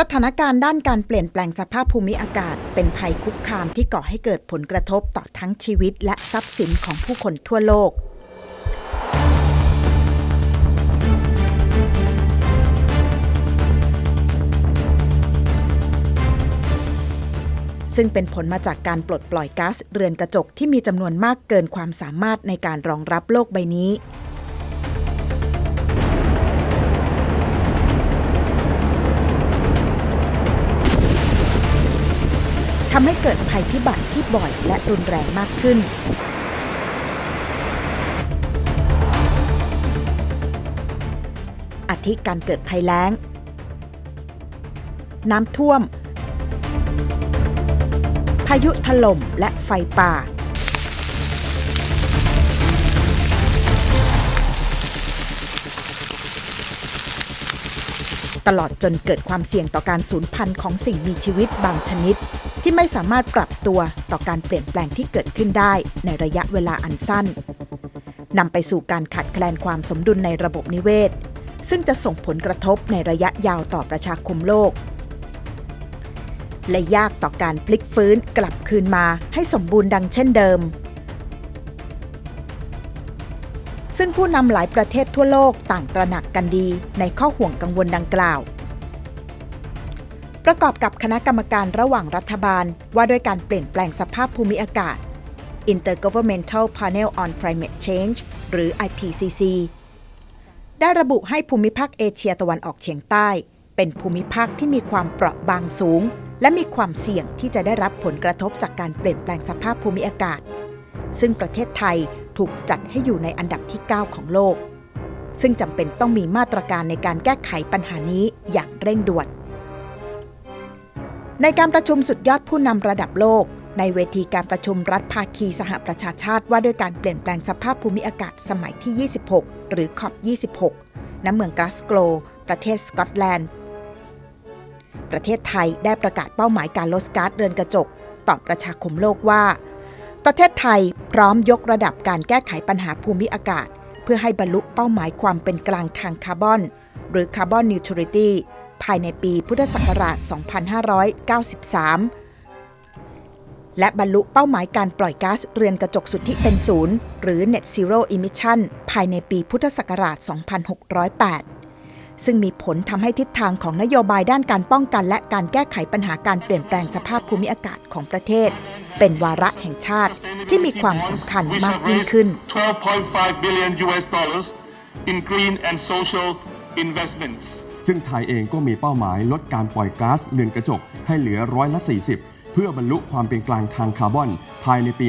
สถานการณ์ด้านการเปลี่ยนแปลงสภาพภูมิอากาศ เป็นภัยคุกคามที่ก่อให้เกิดผลกระทบต่อทั้งชีวิตและทรัพย์สินของผู้คนทั่วโลก ซึ่งเป็นผลมาจากการปลดปล่อยก๊าซเรือนกระจกที่มีจำนวนมากเกินความสามารถในการรองรับโลกใบนี้ ทำให้เกิดภัยพิบัติที่บ่อยและรุนแรงมากขึ้น อาทิการเกิดภัยแล้ง น้ำท่วม พายุถล่มและไฟป่า ตลอดจนเกิดความเสี่ยงต่อการสูญพันธุ์ของสิ่งมีชีวิตบางชนิด ที่ไม่สามารถปรับตัวต่อการเปลี่ยนแปลงที่เกิดขึ้นได้ในระยะเวลาอันสั้นนำไปสู่การขาดแคลนความสมดุลในระบบนิเวศ ซึ่งจะส่งผลกระทบในระยะยาวต่อประชาคมโลก และยากต่อการพลิกฟื้นกลับคืนมาให้สมบูรณ์ดังเช่นเดิม ซึ่งผู้นำหลายประเทศทั่วโลกต่างตระหนักกันดีในข้อห่วงกังวลดังกล่าว ประกอบกับคณะกรรมการระหว่างรัฐบาล ว่าด้วยการเปลี่ยนแปลงสภาพภูมิอากาศ Intergovernmental Panel on Climate Change หรือ IPCC ได้ระบุให้ภูมิภาคเอเชียตะวันออกเฉียงใต้ เป็นภูมิภาคที่มีความเปราะบางสูง และมีความเสี่ยงที่จะได้รับผลกระทบจากการเปลี่ยนแปลงสภาพภูมิอากาศ ซึ่งประเทศไทยถูกจัดให้อยู่ในอันดับที่ 9 ของโลก ซึ่งจำเป็นต้องมีมาตรการในการแก้ไขปัญหานี้อย่างเร่งด่วน ในการประชุมสุดยอดผู้นำระดับโลก ในเวทีการประชุมรัฐภาคีสหประชาชาติว่าด้วยการเปลี่ยนแปลงสภาพภูมิอากาศสมัยที่ 26 หรือคอบ 26 ณ เมืองกลาสโกลประเทศสกอตแลนด์ ประเทศไทยได้ประกาศเป้าหมายการลดก๊าซเรือนกระจก ต่อประชาคมโลกว่า ประเทศไทยพร้อมยกระดับการแก้ไขปัญหาภูมิอากาศ เพื่อให้บรรลุเป้าหมายความเป็นกลางทางคาร์บอน หรือคาร์บอนนิวทรัลิตี้ ภายในปีพุทธศักราช 2593 และบรรลุเป้าหมายการปล่อยก๊าซเรือนกระจกสุทธิเป็นศูนย์หรือ Net Zero Emission ภายในปีพุทธศักราช 2608 ซึ่งมีผลทำให้ทิศทางของนโยบายด้านการป้องกัน และการแก้ไขปัญหาการเปลี่ยนแปลงสภาพภูมิอากาศของประเทศ เป็นวาระแห่งชาติที่มีความสำคัญมากยิ่งขึ้น 12.5 billion US dollars in green and social investments. ซึ่งไทยเองก็มีเป้าหมายลดการปล่อยก๊าซเรือนกระจกให้เหลือร้อยละ 40 เพื่อบรรลุความเป็นกลางทางคาร์บอน ภายในปี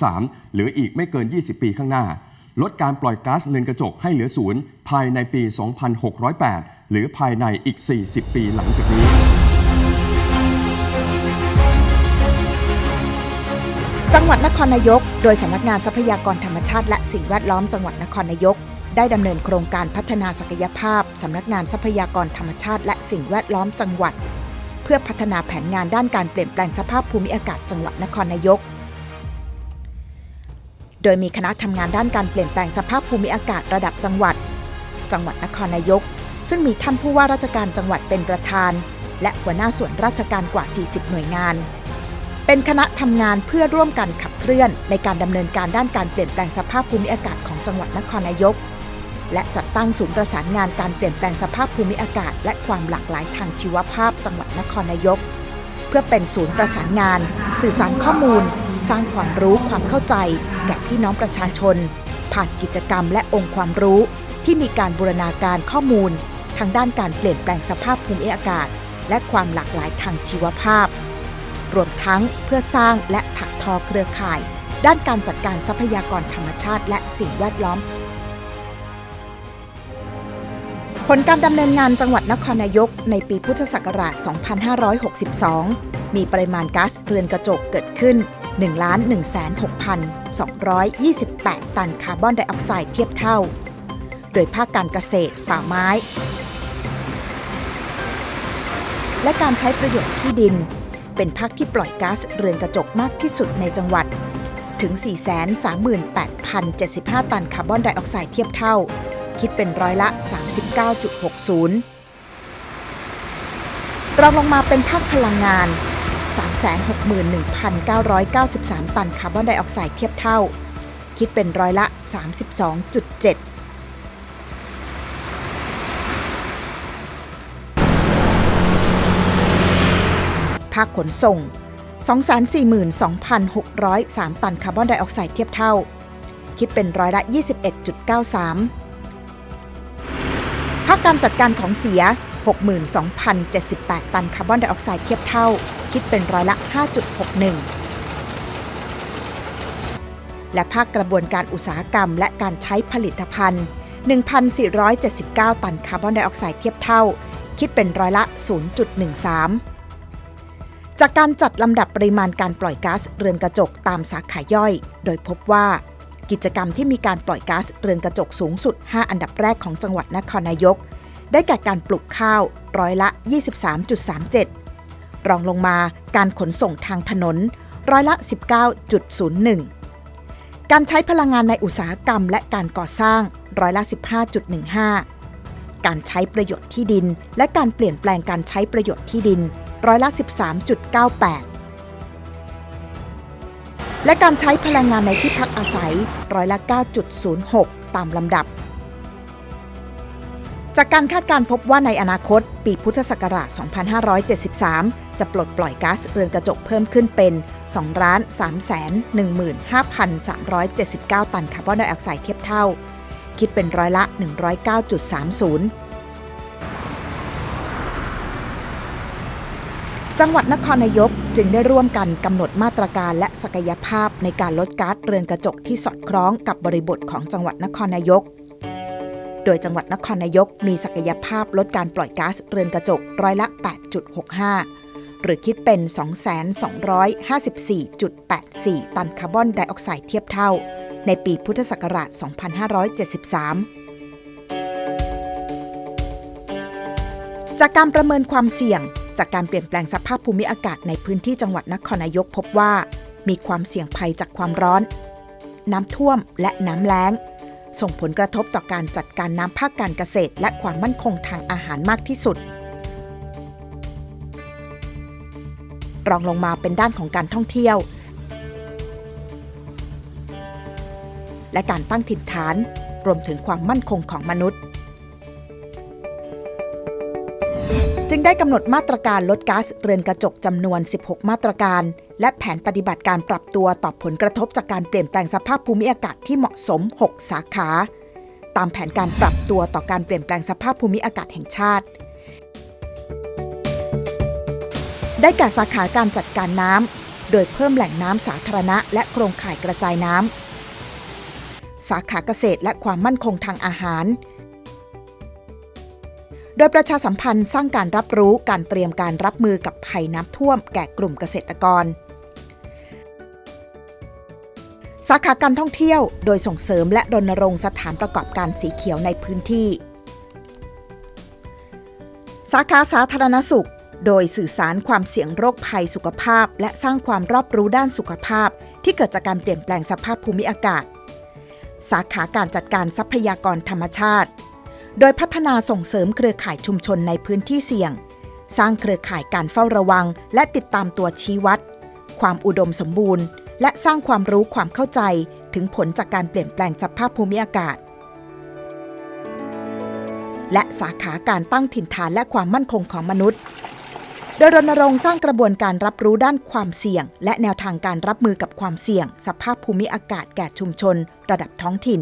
2583 หรืออีกไม่เกิน 20 ปีข้างหน้า ลดการปล่อยก๊าซเรือนกระจกให้เหลือศูนย์ภายในปี 2608 หรือภายในอีก 40 ปีหลังจากนี้จังหวัดนครนายก โดยสำนักงานทรัพยากรธรรมชาติและสิ่งแวดล้อมจังหวัดนครนายก ได้ดำเนินโครงการพัฒนาศักยภาพสำนักงานทรัพยากรธรรมชาติ และสิ่งแวดล้อมจังหวัด เพื่อพัฒนาแผนงานด้านการเปลี่ยนแปลงสภาพภูมิอากาศจังหวัดนครนายก โดยมีคณะทำงานด้านการเปลี่ยนแปลงสภาพภูมิอากาศระดับจังหวัด จังหวัดนครนายก ซึ่งมีท่านผู้ว่าราชการจังหวัดเป็นประธาน และหัวหน้าส่วนราชการกว่า 40 หน่วยงานเป็นคณะทำงานเพื่อร่วมกันขับเคลื่อนในการดำเนินการด้านการเปลี่ยนแปลงสภาพภูมิอากาศของจังหวัดนครนายก และจัดตั้งศูนย์ประสานงานการเปลี่ยนแปลงสภาพภูมิอากาศ และความหลากหลายทางชีวภาพจังหวัดนครนายก เพื่อเป็นศูนย์ประสานงาน สื่อสารข้อมูล สร้างความรู้ความเข้าใจ แก่พี่น้องประชาชน ผ่านกิจกรรมและองค์ความรู้ ที่มีการบูรณาการข้อมูล ทางด้านการเปลี่ยนแปลงสภาพภูมิอากาศ และความหลากหลายทางชีวภาพ รวมทั้งเพื่อสร้างและถักทอเครือข่าย ด้านการจัดการทรัพยากรธรรมชาติ และสิ่งแวดล้อม ผลการดำเนินงานจังหวัดนครนายกในปีพุทธศักราช 2562 มีปริมาณก๊าซเรือนกระจกเกิดขึ้น 1,116,228 ตันคาร์บอนไดออกไซด์เทียบเท่า โดยภาคการเกษตร ป่าไม้ และการใช้ประโยชน์ที่ดิน เป็นภาคที่ปล่อยก๊าซเรือนกระจกมากที่สุดในจังหวัด ถึง 438,075 ตันคาร์บอนไดออกไซด์เทียบเท่า คิดเป็นร้อยละ 39.60 รองลงมาเป็นภาคพลังงาน 361,993 ตันคาร์บอนไดออกไซด์เทียบเท่า คิดเป็นร้อยละ 32.7ภาคขนส่ง 242,603 ตันคาร์บอนไดออกไซด์เทียบเท่า คิดเป็นร้อยละ 21.93 ภาคการจัดการของเสีย 62,078 ตันคาร์บอนไดออกไซด์เทียบเท่า คิดเป็นร้อยละ 5.61 และภาคกระบวนการอุตสาหกรรมและการใช้ผลิตภัณฑ์ 1,479 ตันคาร์บอนไดออกไซด์เทียบเท่า คิดเป็นร้อยละ 0.13 จากการจัดลำดับปริมาณการปล่อยก๊าซเรือนกระจกตามสาขาย่อย โดยพบว่า กิจกรรมที่มีการปล่อยก๊าซเรือนกระจกสูงสุด 5 อันดับแรกของจังหวัดนครนายก ได้แก่การปลูกข้าวร้อยละ 23.37 รองลงมาการขนส่งทางถนนร้อยละ 19.01 การใช้พลังงานในอุตสาหกรรมและการก่อสร้างร้อยละ 15.15 การใช้ประโยชน์ที่ดิน และการเปลี่ยนแปลงการใช้ประโยชน์ที่ดินร้อยละ 13.98 และการใช้พลังงานในที่พักอาศัยร้อยละ 9.06 ตามลำดับ จากการคาดการพบว่าในอนาคต ปีพุทธศักราช 2573 จะปลดปล่อยก๊าซเรือนกระจกเพิ่มขึ้นเป็น2 3 1 5 3 7 9 ตันคาร์บอนไดออกไซด์เทียบเท่า คิดเป็นร้อยละ 109.30 จังหวัดนครนายกจึงได้ร่วมกันกำหนดมาตรการและศักยภาพในการลดก๊าซเรือนกระจกที่สอดคล้องกับบริบทของจังหวัดนครนายก โดยจังหวัดนครนายกมีศักยภาพลดการปล่อยก๊าซเรือนกระจกร้อยละ 8.65 หรือคิดเป็น 2,254.84 ตันคาร์บอนไดออกไซด์เทียบเท่า ในปีพุทธศักราช 2573จากการประเมินความเสี่ยง จากการเปลี่ยนแปลงสภาพภูมิอากาศในพื้นที่จังหวัดนครนายกพบว่า มีความเสี่ยงภัยจากความร้อน น้ำท่วมและน้ำแล้ง ส่งผลกระทบต่อการจัดการน้ำภาคการเกษตร และความมั่นคงทางอาหารมากที่สุด รองลงมาเป็นด้านของการท่องเที่ยว และการตั้งถิ่นฐาน รวมถึงความมั่นคงของมนุษย์ ได้กำหนดมาตรการลดก๊าซเรือนกระจกจำนวน 16 มาตรการ และแผนปฏิบัติการปรับตัวต่อผลกระทบจากการเปลี่ยนแปลงสภาพภูมิอากาศที่เหมาะสม 6 สาขา ตามแผนการปรับตัวต่อการเปลี่ยนแปลงสภาพภูมิอากาศแห่งชาติ ได้แก่สาขาการจัดการน้ำโดยเพิ่มแหล่งน้ำสาธารณะ และโครงข่ายกระจายน้ำสาขาเกษตรและความมั่นคงทางอาหาร โดยประชาสัมพันธ์สร้างการรับรู้การเตรียมการรับมือกับภัยน้ำท่วมแก่กลุ่มเกษตรกร สาขาการท่องเที่ยว โดยส่งเสริมและรณรงค์สถานประกอบการสีเขียวในพื้นที่ สาขาสาธารณสุข โดยสื่อสารความเสี่ยงโรคภัยสุขภาพ และสร้างความรอบรู้ด้านสุขภาพ ที่เกิดจากการเปลี่ยนแปลงสภาพภูมิอากาศ สาขาการจัดการทรัพยากรธรรมชาติ โดยพัฒนาส่งเสริมเครือข่ายชุมชนในพื้นที่เสี่ยง สร้างเครือข่ายการเฝ้าระวัง และติดตามตัวชี้วัด ความอุดมสมบูรณ์ และสร้างความรู้ความเข้าใจถึงผลจากการเปลี่ยนแปลงสภาพภูมิอากาศ และสาขาการตั้งถิ่นฐานและความมั่นคงของมนุษย์ โดยรณรงค์สร้างกระบวนการรับรู้ด้านความเสี่ยง และแนวทางการรับมือกับความเสี่ยง สภาพภูมิอากาศแก่ชุมชน ระดับท้องถิ่น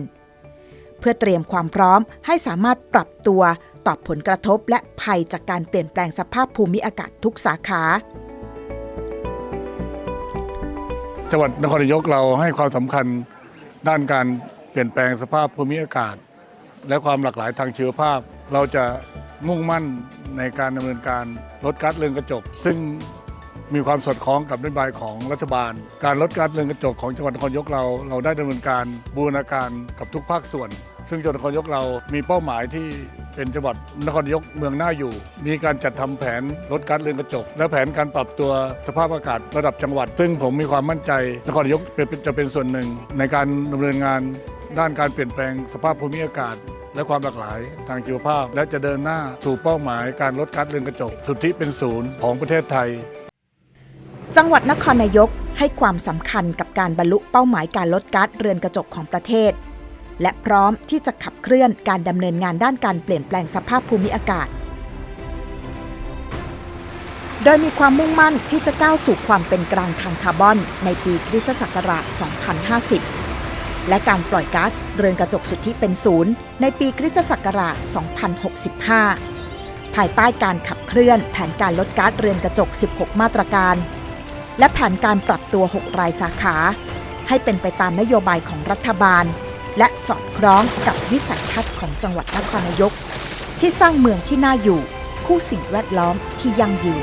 เพื่อเตรียมความพร้อมให้สามารถปรับตัวต่อผลกระทบและภัยจากการเปลี่ยนแปลงสภาพภูมิอากาศทุกสาขาจังหวัดนครนายกเราให้ความสำคัญด้านการเปลี่ยนแปลงสภาพภูมิอากาศ และความหลากหลายทางชีวภาพ เราจะมุ่งมั่นในการดำเนินการลดก๊าซเรือนกระจก ซึ่งมีความสอดคล้องกับนโยบายของรัฐบาล การลดก๊าซเรือนกระจกของจังหวัดนครนายกเรา เราได้ดำเนินการบูรณาการกับทุกภาคส่วน ซึ่งจังหวัดนครนายกเรามีเป้าหมายที่เป็นจังหวัดนครนายกเมืองหน่าอยู่ มีการจัดทำแผนลดก๊าซเรือนกระจก และแผนการปรับตัวสภาพอากาศระดับจังหวัด ซึ่งผมมีความมั่นใจนครนายกจะเป็นส่วนหนึ่ง ในการดำเนินงานด้านการเปลี่ยนแปลงสภาพภูมิอากาศ และความหลากหลายทางชีวภาพ และจะเดินหน้าสู่เป้าหมายการลดก๊าซเรือนกระจก สุทธิเป็นศูนย์ของประเทศไทย จังหวัดนครนายกให้ความสำคัญกับการบรรลุเป้าหมายการลดก๊าซเรือนกระจกของประเทศ และพร้อมที่จะขับเคลื่อนการดำเนินงานด้านการเปลี่ยนแปลงสภาพภูมิอากาศ โดยมีความมุ่งมั่นที่จะก้าวสู่ความเป็นกลางทางคาร์บอน ในปีคริสตศักราช 2050 และการปล่อยก๊าซเรือนกระจกสุทธิเป็นศูนย์ในปีคริสตศักราช 2065 ภายใต้การขับเคลื่อนแผนการลดก๊าซเรือนกระจก 16 มาตรการ และแผนการปรับตัว 6 รายสาขา ให้เป็นไปตามนโยบายของรัฐบาล และสอดคล้องกับวิสัยทัศน์ของจังหวัดนครนายก ที่สร้างเมืองที่น่าอยู่ คู่สิ่งแวดล้อมที่ยั่งยืน